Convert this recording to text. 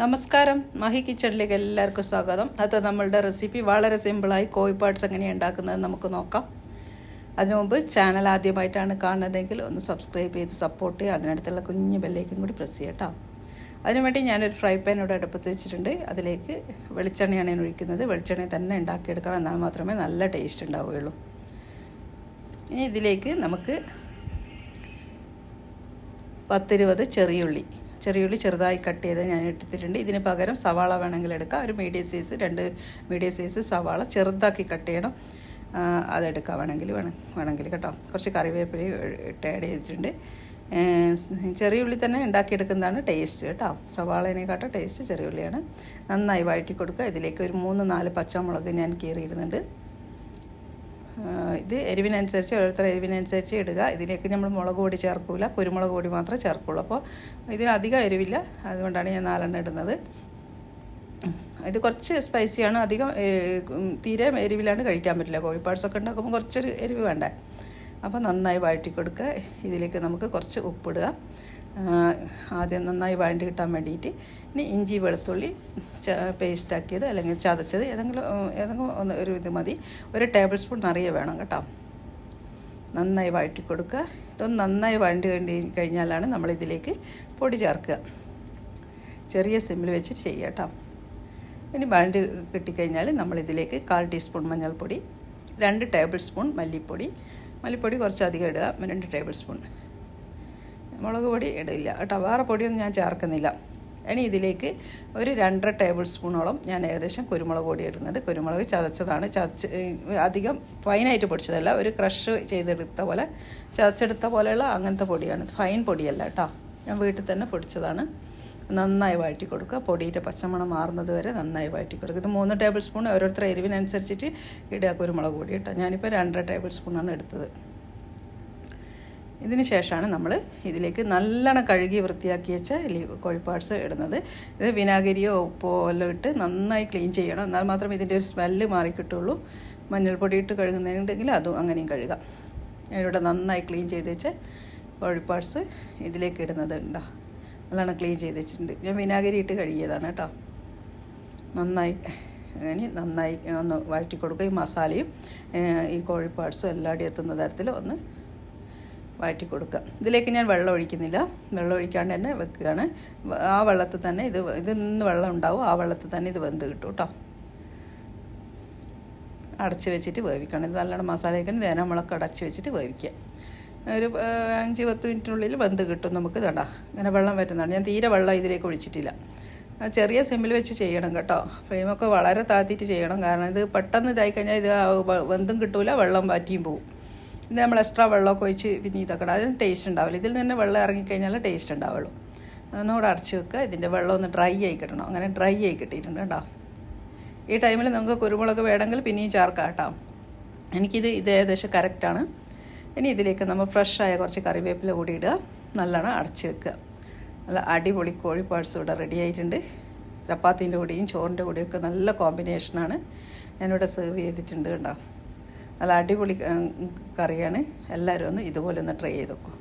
നമസ്കാരം. മഹി കിച്ചണിലേക്ക് എല്ലാവർക്കും സ്വാഗതം. അത് നമ്മളുടെ റെസിപ്പി വളരെ സിമ്പിളായി കോഴി പാർട്സ് എങ്ങനെയാണ് ഉണ്ടാക്കുന്നത് നമുക്ക് നോക്കാം. അതിനു മുമ്പ് ചാനൽ ആദ്യമായിട്ടാണ് കാണുന്നതെങ്കിൽ ഒന്ന് സബ്സ്ക്രൈബ് ചെയ്ത് സപ്പോർട്ട് ചെയ്യുക. അതിനടുത്തുള്ള കുഞ്ഞു ബെല്ലേക്കും കൂടി പ്രസ് ചെയ്യട്ടോ അതിനുവേണ്ടി ഞാനൊരു ഫ്രൈ പാൻ ഇവിടെ അടുപ്പത്ത് വെച്ചിട്ടുണ്ട്. അതിലേക്ക് വെളിച്ചെണ്ണയാണ് ഞാൻ ഒഴിക്കുന്നത്. വെളിച്ചെണ്ണ തന്നെ ഉണ്ടാക്കിയെടുക്കണം. എന്നാൽ മാത്രമേ നല്ല ടേസ്റ്റ് ഉണ്ടാവുകയുള്ളൂ. ഇനി ഇതിലേക്ക് നമുക്ക് പത്തിരുപത് ചെറിയുള്ളി ചെറിയുള്ളി ചെറുതായി കട്ട് ചെയ്ത് ഞാൻ എടുത്തിട്ടുണ്ട്. ഇതിന് പകരം സവാള വേണമെങ്കിൽ എടുക്കാം. ഒരു മീഡിയം സൈസ് രണ്ട് മീഡിയം സൈസ് സവാള ചെറുതാക്കി കട്ട് ചെയ്യണം. അതെടുക്കാം വേണമെങ്കിൽ വേണം വേണമെങ്കിൽ കേട്ടോ. കുറച്ച് കറിവേപ്പില ഇട്ട് ആഡ് ചെയ്തിട്ടുണ്ട്. ചെറിയ ഉള്ളി തന്നെ ഉണ്ടാക്കിയെടുക്കുന്നതാണ് ടേസ്റ്റ് കേട്ടോ. സവാളേനെക്കാട്ടും ടേസ്റ്റ് ചെറിയ ഉള്ളിയാണ്. നന്നായി വഴറ്റി കൊടുക്കുക ഇതിലേക്ക് ഒരു മൂന്ന് നാല് പച്ചമുളക് ഞാൻ കീറിയിടുന്നുണ്ട്. ആ, ഇത് എരിവിനനുസരിച്ച് ഓരോരുത്തർ എരിവിനനുസരിച്ച് ഇടുക. ഇതിലേക്ക് നമ്മൾ മുളക് പൊടി ചേർക്കില്ല കുരുമുളക് പൊടി മാത്രമേ ചേർക്കുള്ളൂ. അപ്പോൾ ഇതിന് അധികം എരിവില്ല. അതുകൊണ്ടാണ് ഞാൻ നാലെണ്ണം ഇടുന്നത്. ഇത് കുറച്ച് സ്പൈസിയാണ് അധികം തീരെ എരിവിലാണ്ട് കഴിക്കാൻ പറ്റില്ല. കോഴിപ്പാട്സൊക്കെ ഉണ്ടാക്കുമ്പോൾ കുറച്ചൊരു എരിവ് വേണ്ടേ? അപ്പോൾ നന്നായി വഴറ്റി കൊടുക്കുക. ഇതിലേക്ക് നമുക്ക് കുറച്ച് ഉപ്പിടുക. ആദ്യം നന്നായി വഴണ്ടി കിട്ടാൻ വേണ്ടിയിട്ട് ഇനി ഇഞ്ചി വെളുത്തുള്ളി പേസ്റ്റ് പേസ്റ്റാക്കിയത് അല്ലെങ്കിൽ ചതച്ചത് ഏതെങ്കിലും ഏതെങ്കിലും ഒന്ന് ഒരു ഇത് മതി. ഒരു ടേബിൾ സ്പൂൺ നിറയെ വേണം കേട്ടോ. നന്നായി വഴറ്റി കൊടുക്കുക. ഇതൊന്ന് നന്നായി വഴണ്ടി കണ്ടി കഴിഞ്ഞാലാണ് നമ്മളിതിലേക്ക് പൊടി ചേർക്കുക. ചെറിയ സിമ്മിൽ വെച്ചിട്ട് ചെയ്യുക കേട്ടോ. ഇനി വഴണ്ടി കിട്ടിക്കഴിഞ്ഞാൽ നമ്മളിതിലേക്ക് കാൽ ടീസ്പൂൺ മഞ്ഞൾപ്പൊടി രണ്ട് ടേബിൾ സ്പൂൺ മല്ലിപ്പൊടി മല്ലിപ്പൊടി കുറച്ച് അധികം ഇടുക രണ്ട് ടേബിൾ സ്പൂൺ. മുളക് പൊടി ഇടില്ല. കേട്ടോ വേറെ പൊടിയൊന്നും ഞാൻ ചേർക്കുന്നില്ല. ഇനി ഇതിലേക്ക് ഒരു രണ്ടര ടേബിൾ സ്പൂണോളം ഞാൻ ഏകദേശം കുരുമുളക് പൊടി ഇടുന്നത്. കുരുമുളക് ചതച്ചതാണ്. ചതച്ച് അധികം ഫൈനായിട്ട് പൊടിച്ചതല്ല ഒരു ക്രഷ് ചെയ്തെടുത്ത പോലെ ചതച്ചെടുത്ത പോലെയുള്ള അങ്ങനത്തെ പൊടിയാണ്. ഫൈൻ പൊടിയല്ല കേട്ടോ. ഞാൻ വീട്ടിൽ തന്നെ പൊടിച്ചതാണ്. നന്നായി വഴറ്റി കൊടുക്കുക. പൊടിയുടെ പച്ചമണം മാറുന്നത് വരെ നന്നായി വഴറ്റി കൊടുക്കുക. ഇത് മൂന്ന് ടേബിൾ സ്പൂൺ ഓരോരുത്തർ എരിവിനനുസരിച്ചിട്ട് ഇടുക കുരുമുളക് പൊടി കേട്ടോ ഞാനിപ്പോൾ രണ്ടര ടേബിൾ സ്പൂണാണ് എടുത്തത്. ഇതിന് ശേഷമാണ് നമ്മൾ ഇതിലേക്ക് നല്ലോണം കഴുകി വൃത്തിയാക്കി വെച്ച ലീവ് കോഴിപ്പാട്സ് ഇടുന്നത്. ഇത് വിനാഗിരിയോ ഉപ്പോ എല്ലാം ഇട്ട് നന്നായി ക്ലീൻ ചെയ്യണം. എന്നാൽ മാത്രമേ ഇതിന്റെ ഒരു സ്മെല്ല് മാറി കിട്ടുള്ളൂ. മഞ്ഞൾപ്പൊടി ഇട്ട് കഴുകുന്നുണ്ടെങ്കിൽ അതും അങ്ങനെയും കഴുകാം. ഇവിടെ നന്നായി ക്ലീൻ ചെയ്ത് വെച്ച കോഴിപ്പാട്സ് ഇതിലേക്ക് ഇടുന്നത് ഉണ്ടോ നല്ലോണം ക്ലീൻ ചെയ്ത് വെച്ചിട്ടുണ്ട്. ഞാൻ വിനാഗിരി ഇട്ട് കഴുകിയതാണ് കേട്ടോ. നന്നായി അങ്ങനെ നന്നായി ഒന്ന് വഴറ്റി കൊടുക്കുക. ഈ മസാലയും ഈ കോഴിപ്പാട്സും എല്ലാടി എത്തുന്ന തരത്തിൽ ഒന്ന് വഴറ്റി കൊടുക്കുക. ഇതിലേക്ക് ഞാൻ വെള്ളം ഒഴിക്കുന്നില്ല. വെള്ളം ഒഴിക്കാണ്ട് തന്നെ വെക്കുകയാണ്. ആ വെള്ളത്തിൽ തന്നെ ഇത് ഇതിൽ നിന്ന് വെള്ളം ഉണ്ടാവും. ആ വെള്ളത്തിൽ തന്നെ ഇത് വെന്ത് കിട്ടും കേട്ടോ. അടച്ച് വെച്ചിട്ട് വേവിക്കണം. ഇത് നല്ലോണം മസാലയൊക്കെ തേന മുളക്ക് അടച്ച് വെച്ചിട്ട് വേവിക്കുക. ഒരു അഞ്ച് പത്ത് മിനിറ്റിനുള്ളിൽ വെന്ത് കിട്ടും നമുക്ക് ഇതണ്ട ഇങ്ങനെ വെള്ളം വരുന്നതാണ്. ഞാൻ തീരെ വെള്ളം ഇതിലേക്ക് ഒഴിച്ചിട്ടില്ല. ചെറിയ സിമ്മിൽ വെച്ച് ചെയ്യണം കേട്ടോ. ഫ്ലെയിമൊക്കെ വളരെ താത്തിയിട്ട് ചെയ്യണം. കാരണം ഇത് പെട്ടെന്ന് ഇതായി കഴിഞ്ഞാൽ ഇത് വെന്തും കിട്ടൂല വെള്ളം പാറ്റിയും പോകും പിന്നെ നമ്മൾ എക്സ്ട്രാ വെള്ളമൊക്കെ ഒഴിച്ച് പിന്നെ ഇതാക്കണം. അതിന് ടേസ്റ്റ് ഉണ്ടാവില്ല. ഇതിൽ നിന്ന് വെള്ളം ഇറങ്ങിക്കഴിഞ്ഞാൽ ടേസ്റ്റ് ഉണ്ടാവുള്ളൂ. ഒന്നുകൂടെ അടച്ച് വെക്കുക ഇതിന്റെ വെള്ളം ഒന്ന് ഡ്രൈ ആയി കിട്ടണം. അങ്ങനെ ഡ്രൈ ആയി കിട്ടിയിട്ടുണ്ട് കേട്ടോ. ഈ ടൈമിൽ നമുക്ക് കുരുമുളക് വേണമെങ്കിൽ പിന്നെയും ചേർക്കാം കേട്ടോ. എനിക്കിത് ഇത് ഏകദേശം കറക്റ്റാണ്. ഇനി ഇതിലേക്ക് നമ്മൾ ഫ്രഷായ കുറച്ച് കറിവേപ്പില കൂടി ഇടുക. നല്ലോണം അടച്ച് വെക്കുക. നല്ല അടിപൊളി കോഴി പാഴ്സ് ഇവിടെ റെഡി ആയിട്ടുണ്ട്. ചപ്പാത്തിന്റെ കൂടെയും ചോറിന്റെ കൂടെയൊക്കെ നല്ല കോമ്പിനേഷനാണ് ഞാനിവിടെ സെർവ് ചെയ്തിട്ടുണ്ട് കേട്ടോ നല്ല അടിപൊളി കറിയാണ്. എല്ലാവരും ഒന്ന് ഇതുപോലെ ഒന്ന് ട്രൈ ചെയ്ത് നോക്കും.